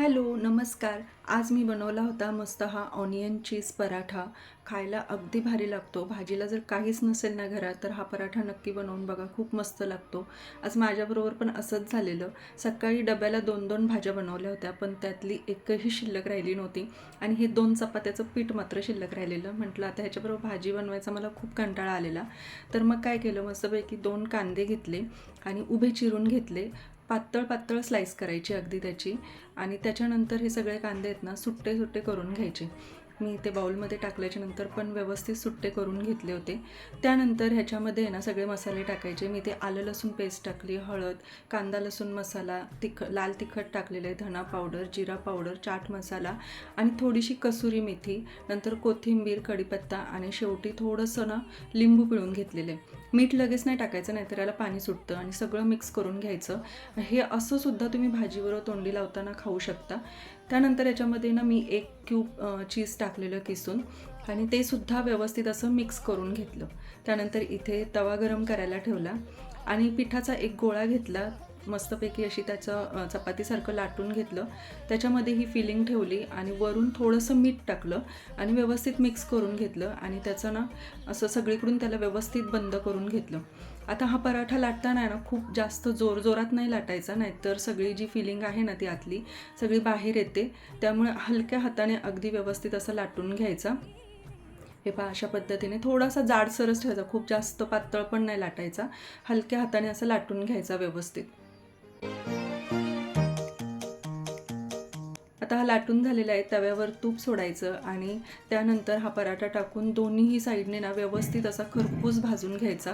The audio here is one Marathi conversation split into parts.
हॅलो नमस्कार. आज मी बनवला होता मस्त हा ऑनियन चीज पराठा. खायला अगदी भारी लागतो. भाजीला जर काहीच नसेल ना घरात तर हा पराठा नक्की बनवून बघा. खूप मस्त लागतो. आज माझ्याबरोबर पण असंच झालेलं. सकाळी डब्याला दोन दोन भाज्या बनवल्या होत्या पण त्यातली एकही शिल्लक राहिली नव्हती. आणि हे दोन चपात्याचं पीठ मात्र शिल्लक राहिलेलं. म्हटलं आता ह्याच्याबरोबर भाजी बनवायचा मला खूप कंटाळा आलेला. तर मग काय केलं? मस्तपैकी दोन कांदे घेतले आणि उभे चिरून घेतले. पातळ पातळ स्लाईस करायची अगदी त्याची. आणि त्याच्यानंतर हे सगळे कांदे आहेत ना सुट्टे सुट्टे करून घ्यायचे. मी ते बाउलमध्ये टाकल्याच्या नंतर पण व्यवस्थित सुट्टे करून घेतले होते. त्यानंतर ह्याच्यामध्ये आहे ना सगळे मसाले टाकायचे. मी ते आलं लसूण पेस्ट टाकली हळद कांदा लसूण मसाला तिख लाल तिखट टाकलेलं आहे धना पावडर जिरा पावडर चाट मसाला आणि थोडीशी कसुरी मेथी नंतर कोथिंबीर कढीपत्ता आणि शेवटी थोडंसं ना लिंबू पिळून घेतलेले मीठ लगेच नाही टाकायचं नाहीतर याला पाणी सुटतं आणि सगळं मिक्स करून घ्यायचं. हे असं सुद्धा तुम्ही भाजीवर तोंडी लावताना खाऊ शकता. त्यानंतर याच्यामध्ये ना मी एक क्यूब चीज टाकलेलं किसून आणि ते सुद्धा व्यवस्थित असं मिक्स करून घेतलं. त्यानंतर इथे तवा गरम करायला ठेवला आणि पिठाचा एक गोळा घेतला. मस्तपैकी अशी त्याचं चपातीसारखं लाटून घेतलं. त्याच्यामध्ये ही फिलिंग ठेवली आणि वरून थोडंसं मीठ टाकलं आणि व्यवस्थित मिक्स करून घेतलं आणि त्याचं ना असं सगळीकडून त्याला व्यवस्थित बंद करून घेतलं. आता हा पराठा लाटताना ना खूप जास्त जोर जोरात नाही लाटायचा नाहीतर सगळी जी फिलिंग आहे ना ती आतली सगळी बाहेर येते. त्यामुळे हलक्या हाताने अगदी व्यवस्थित असं लाटून घ्यायचा. हे पहा अशा पद्धतीने थोडासा जाडसरच ठेवायचा खूप जास्त पातळ पण नाही लाटायचा. हलक्या हाताने असं लाटून घ्यायचा व्यवस्थित. आता हा लाटून झालेला आहे तव्यावर तूप सोडायचं आणि त्यानंतर हा पराठा टाकून दोन्हीही साईडने ना व्यवस्थित असा खरपूस भाजून घ्यायचा.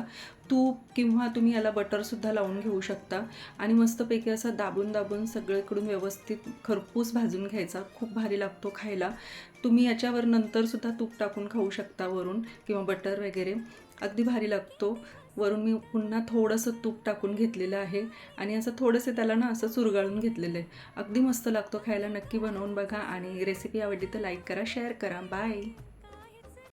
तूप किंवा तुम्ही याला बटरसुद्धा लावून घेऊ शकता. आणि मस्तपैकी असा दाबून दाबून सगळीकडून व्यवस्थित खरपूस भाजून घ्यायचा. खूप भारी लागतो खायला. तुम्ही याच्यावर नंतरसुद्धा तूप टाकून खाऊ शकता वरून किंवा बटर वगैरे. अगदी भारी लागतो. वरून मी पुन्हा थोडंसं तूप टाकून घेतलेलं आहे. आणि असं थोडंसं त्याला ना असं चुरगाळून घेतलेलं आहे. अगदी मस्त लागतो खायला. नक्की बनवून बघा. आणि रेसिपी आवडली तर लाईक करा शेअर करा. बाय